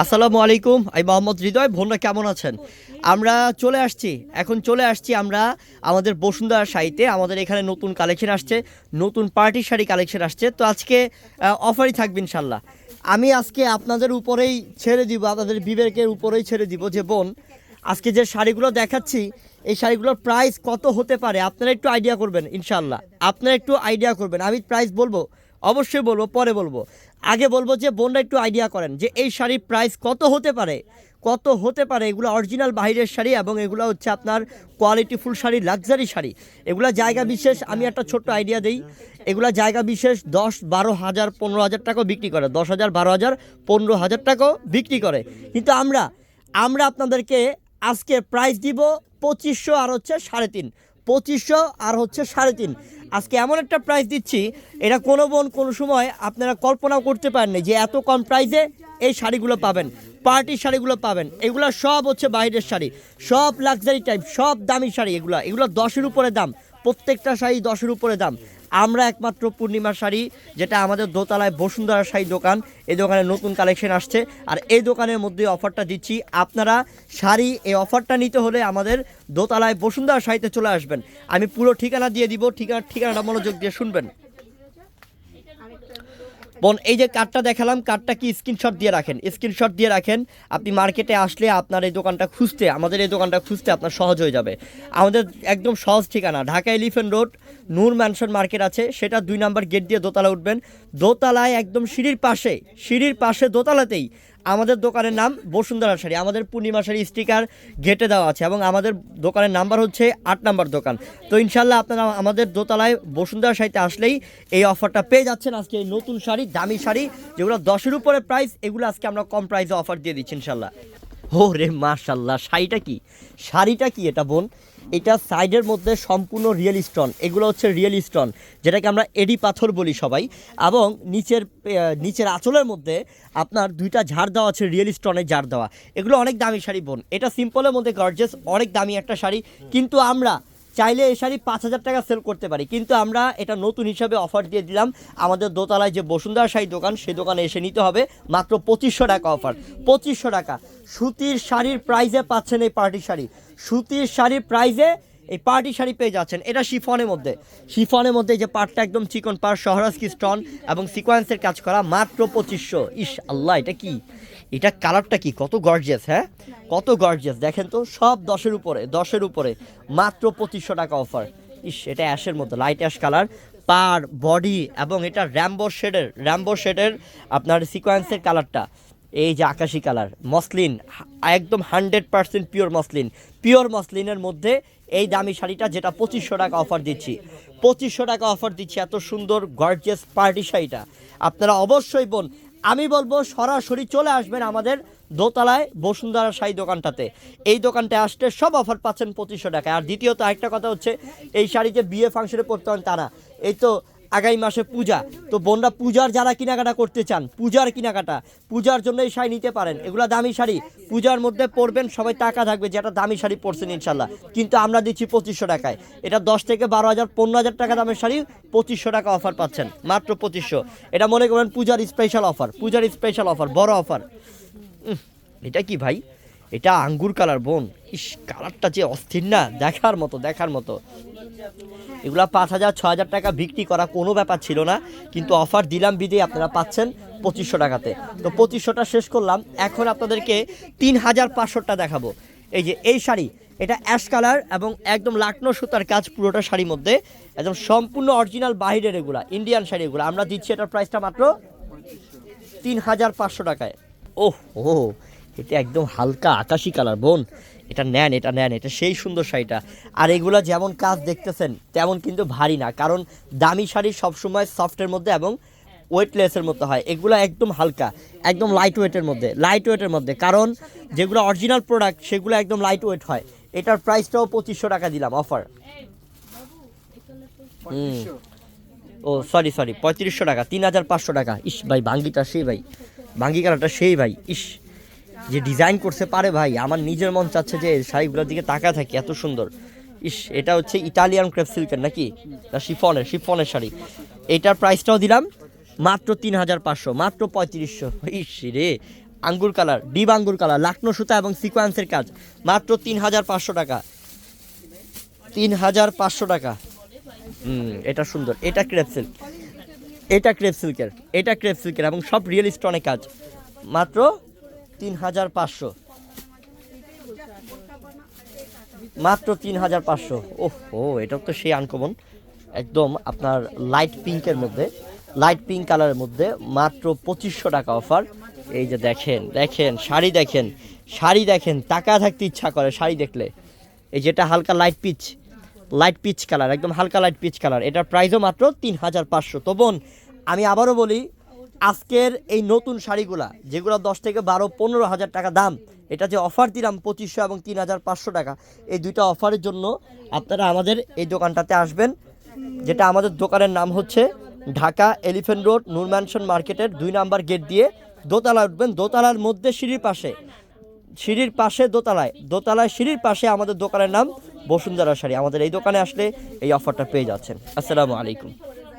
আসসালামু আলাইকুম, আমি মোহাম্মদ হৃদয় ভোনরা কেমন আছেন? আমরা চলে আসছি, এখন চলে আসছি আমরা আমাদের বসুন্ধরা শাড়িতে আমাদের এখানে নতুন কালেকশন আসছে, নতুন পার্টি শাড়ি কালেকশন আসছে, তো আজকে অফারই থাকবে ইনশাল্লাহ আমি আজকে আপনাদের উপরেই ছেড়ে দিব, আপনাদের বিবেকের উপরেই ছেড়ে দিব যে বোন, আজকে যে শাড়িগুলো দেখাচ্ছি, এই শাড়িগুলোর প্রাইস কত হতে পারে, আপনারা একটু আইডিয়া করবেন ইনশাল্লাহ আপনারা একটু আইডিয়া করবেন, আমি প্রাইস বলব অবশ্যই বলব, পরে বলব। আগে বলব যে বোনরা একটু আইডিয়া করেন যে এই শাড়ির প্রাইস কত হতে পারে। কত হতে পারে? এগুলো অরিজিনাল বাইরের শাড়ি এবং এগুলো হচ্ছে আপনার কোয়ালিটিফুল শাড়ি লাক্সারি শাড়ি। এগুলো জায়গা বিশেষ, আমি একটা ছোট্ট আইডিয়া দিই। এগুলো জায়গা বিশেষ দশ, বারো হাজার, পনেরো হাজার টাকাও বিক্রি করে। দশ হাজার, বারো হাজার, পনেরো হাজার টাকাও বিক্রি করে। কিন্তু আমরা আমরা আপনাদেরকে আজকে প্রাইস দিব পঁচিশশো আর হচ্ছে সাড়ে তিন। পঁচিশশো আর হচ্ছে সাড়ে তিন। আজকে এমন একটা প্রাইস দিচ্ছি, এটা কোনো বোন কোনো সময় আপনারা কল্পনাও করতে পারেননি যে এত কম প্রাইসে এই শাড়িগুলো পাবেন পার্টির শাড়িগুলো পাবেন। এগুলো সব হচ্ছে বাইরের শাড়ি, সব লাক্সারি টাইপ সব দামি শাড়ি এগুলো। এগুলো দশের উপরে দাম, প্রত্যেকটা শাড়ি দশের উপরে দাম। আমরা একমাত্র পূর্ণিমা শাড়ি, যেটা আমাদের দোতলায় বসুন্ধরা শাড়ি দোকান। এই দোকানে নতুন কালেকশন আসছে। আর এই দোকানের মধ্যে অফারটা দিচ্ছি। আপনারা শাড়ি, এই অফারটা নিতে হলে আমাদের দোতলায় বসুন্ধরা শাড়িতে চলে আসবেন। আমি পুরো ঠিকানা দিয়ে দিব। ঠিকানা ঠিকানাটা মনোযোগ দিয়ে শুনবেন। বোন, এই যে কার্ডটা দেখালাম, কার্ডটা কি স্ক্রিনশট দিয়ে রাখেন? স্ক্রিনশট দিয়ে রাখেন। আপনি মার্কেটে আসলে আপনার এই দোকানটা খুঁজতে, আমাদের এই দোকানটা খুঁজতে আপনার সহজ হয়ে যাবে। আমাদের একদম সহজ ঠিকানা, Dhaka Elephant Road Noor Mansion Market আছে, সেটা দুই নাম্বার গেট দিয়ে দোতলা উঠবেন। দোতলায় একদম সিঁড়ির পাশে সিঁড়ির পাশে দোতলাতেই আমাদের দোকানের নাম বসুন্ধরা শাড়ি, আমাদের পূর্ণিমা শাড়ি স্টিকার গেটে দেওয়া আছে এবং আমাদের দোকানের নাম্বার হচ্ছে আট নাম্বার দোকান। তো ইনশাল্লাহ আপনারা আমাদের দোতলায় বসুন্ধরা শাড়িতে আসলেই এই অফারটা পেয়ে যাচ্ছেন। আজকে এই নতুন শাড়ি, দামি শাড়ি, যেগুলো দশের উপরে প্রাইস এগুলো আজকে আমরা কম প্রাইসে অফার দিয়ে দিচ্ছি ইনশাল্লাহ ও রে মাশাল্লাহ শাড়িটা কি? শাড়িটা কি এটা বোন? এটা সাইডের মধ্যে সম্পূর্ণ রিয়েল স্টোন। এগুলো হচ্ছে রিয়েল স্টোন, যেটাকে আমরা এডি পাথর বলি সবাই। এবং নিচের নিচের আঁচলের মধ্যে আপনার দুইটা ঝাড় দেওয়া আছে, রিয়েল স্টোনের ঝাড় দেওয়া। এগুলো অনেক দামি শাড়ি বোন। এটা সিম্পলের মধ্যে গর্জেস অনেক দামি একটা শাড়ি। কিন্তু আমরা চাইলে এই শাড়ি পাঁচ হাজার টাকা সেল করতে পারি। কিন্তু আমরা এটা নতুন হিসাবে অফার দিয়ে দিলাম। আমাদের দোতলায় যে বসুন্ধরা শাড়ি দোকান সেই দোকানে এসে নিতে হবে। মাত্র পঁচিশশো টাকা অফার পঁচিশশো টাকা। সুতির শাড়ির প্রাইজে পাচ্ছেন এই পার্টি শাড়ি। সুতির শাড়ির প্রাইজে এই পার্টি শাড়ি পেয়ে যাচ্ছেন। এটা শিফনের মধ্যে। শিফনের মধ্যে যে পাটটা একদম চিকন পার সহরাজ কি স্টোন এবং সিকোয়েন্সের কাজ করা, মাত্র পঁচিশশো। ইস আল্লাহ, এটা কি? এটা কালারটা কি? কত গর্জিয়াস হ্যাঁ? কত গর্জিয়াস দেখেন তো সব দশের উপরে দশের উপরে মাত্র পঁচিশশো টাকা অফার ইস এটা অ্যাশের মতো light ash colour per body এবং এটা র্যাম্বো শেডের র্যাম্বো শেডের আপনার সিকোয়েন্সের কালারটা এই যে আকাশি কালার মসলিন একদম hundred percent pure muslin. Pure মসলিনের মধ্যে এই দামি শাড়িটা যেটা পঁচিশশো টাকা অফার দিচ্ছি। পঁচিশশো টাকা অফার দিচ্ছি এত সুন্দর গর্জিয়াস পার্টি শাড়িটা। আপনারা অবশ্যই বোন আমি বলব সরাসরি চলে আসবেন আমাদের দোতলায় বসুন্ধরা শাড়ি দোকানটাতে। এই দোকানটায় আসলে সব অফার পাচ্ছেন পঁচিশশো টাকায়। আর দ্বিতীয়ত একটা কথা হচ্ছে, এই শাড়ি যে বিয়ে ফাংশনে পড়তে হন তারা, এই তো আগামী মাসে পূজা। তো বোনরা পূজার যারা কেনাকাটা করতে চান, পূজার কেনাকাটা, পূজার জন্য এই শাড়ি নিতে পারেন। এগুলো দামি শাড়ি। পূজার মধ্যে পরবেন, সবাই টাকা থাকবে যেটা দামি শাড়ি পরছেন ইনশাল্লাহ। কিন্তু আমরা দিচ্ছি পঁচিশশো টাকায়। এটা দশ থেকে বারো হাজার, পনেরো হাজার টাকা দামের শাড়ি, পঁচিশশো টাকা অফার পাচ্ছেন, মাত্র পঁচিশশো। এটা মনে করেন পূজার স্পেশাল অফার পূজার স্পেশাল অফার বড় অফার এটা কি ভাই? এটা আঙ্গুর কালার, বোন। ইস, কালারটা যে অস্থির না, দেখার মতো দেখার মতো। এগুলা পাঁচ হাজার ছ হাজার টাকা বিক্রি করা কোনো ব্যাপার ছিল না, কিন্তু অফার দিলাম বিদে আপনারা পাচ্ছেন পঁচিশশো টাকাতে। তো পঁচিশশোটা শেষ করলাম, এখন আপনাদেরকে তিন হাজার পাঁচশোটা দেখাবো। এই যে এই শাড়ি, এটা অ্যাশ কালার এবং একদম লাকনো সুতার কাজ পুরোটা শাড়ির মধ্যে, একদম সম্পূর্ণ অরিজিনাল বাহিরের এগুলা, ইন্ডিয়ান শাড়ি এগুলো। আমরা দিচ্ছি এটার প্রাইসটা মাত্র তিন হাজার পাঁচশো টাকায়। ওহ ও এটা একদম হালকা আকাশি কালার, বোন। এটা নেন এটা নেন, এটা সেই সুন্দর শাড়িটা। আর এগুলো যেমন কাজ দেখতেছেন, তেমন কিন্তু ভারী না, কারণ দামি শাড়ি সবসময় সফটের মধ্যে এবং ওয়েটলেসের মধ্যে হয়। এগুলো একদম হালকা, একদম লাইট ওয়েটের মধ্যে লাইট ওয়েটের মধ্যে। কারণ যেগুলো অরিজিনাল প্রোডাক্ট সেগুলো একদম লাইট ওয়েট হয়। এটার প্রাইসটাও পঁচিশশো টাকা দিলাম অফার ও সরি সরি পঁয়ত্রিশশো টাকা, তিন হাজার পাঁচশো টাকা। ইস ভাই, ভাঙ্গিটা সেই ভাই, ভাঙ্গি কালারটা সেই ভাই, ইস। যে ডিজাইন করতে পারে ভাই, আমার নিজের মন চাচ্ছে যে শাড়িগুলোর দিকে তাকা থাকি, এত সুন্দর। ইস, এটা হচ্ছে ইটালিয়ান ক্রেপ সিল্কের নাকি? না শিফনের শিফনের শাড়ি। এটার প্রাইসটাও দিলাম মাত্র তিন হাজার পাঁচশো, মাত্র পঁয়ত্রিশশো। ইস রে, আঙ্গুর কালার, ডিপ আঙ্গুর কালার, লাকনো সুতা এবং সিকোয়েন্সের কাজ। মাত্র তিন হাজার পাঁচশো টাকা। তিন হাজার পাঁচশো টাকা। হুম, এটা সুন্দর, এটা ক্রেপ সিল্ক এটা ক্রেপ সিল্কের এটা ক্রেপ সিল্কের এবং সব রিয়েল স্টোনের কাজ। মাত্র তিন হাজার পাঁচশো। মাত্র তিন হাজার পাঁচশো। ওহ, ও এটা তো সেই আনকমন। একদম আপনার লাইট পিঙ্কের মধ্যে লাইট পিঙ্ক কালারের মধ্যে মাত্র পঁচিশশো টাকা অফার এই যে দেখেন দেখেন, শাড়ি দেখেন শাড়ি দেখেন টাকা থাকতে ইচ্ছা করে শাড়ি দেখলে। এই যেটা হালকা light peach light peach colour একদম হালকা লাইট পিচ কালার এটার প্রাইসও মাত্র তিন হাজার পাঁচশো। তো বোন, আমি আবারও বলি আজকের এই নতুন শাড়িগুলা, যেগুলো দশ থেকে বারো, পনেরো হাজার টাকা দাম, এটা যে অফার দিলাম পঁচিশশো এবং তিন হাজার পাঁচশো টাকা, এই দুইটা অফারের জন্য আপনারা আমাদের এই দোকানটাতে আসবেন, যেটা আমাদের দোকানের নাম হচ্ছে Dhaka Elephant Road, Noor Mansion মার্কেটের দুই নাম্বার গেট দিয়ে দোতলা উঠবেন। দোতলার মধ্যে সিঁড়ির পাশে সিঁড়ির পাশে দোতলায় দোতলায় সিঁড়ির পাশে আমাদের দোকানের নাম বসুন্ধরা শাড়ি। আমাদের এই দোকানে আসলে এই অফারটা পেয়ে যাচ্ছেন। আসসালামু আলাইকুম।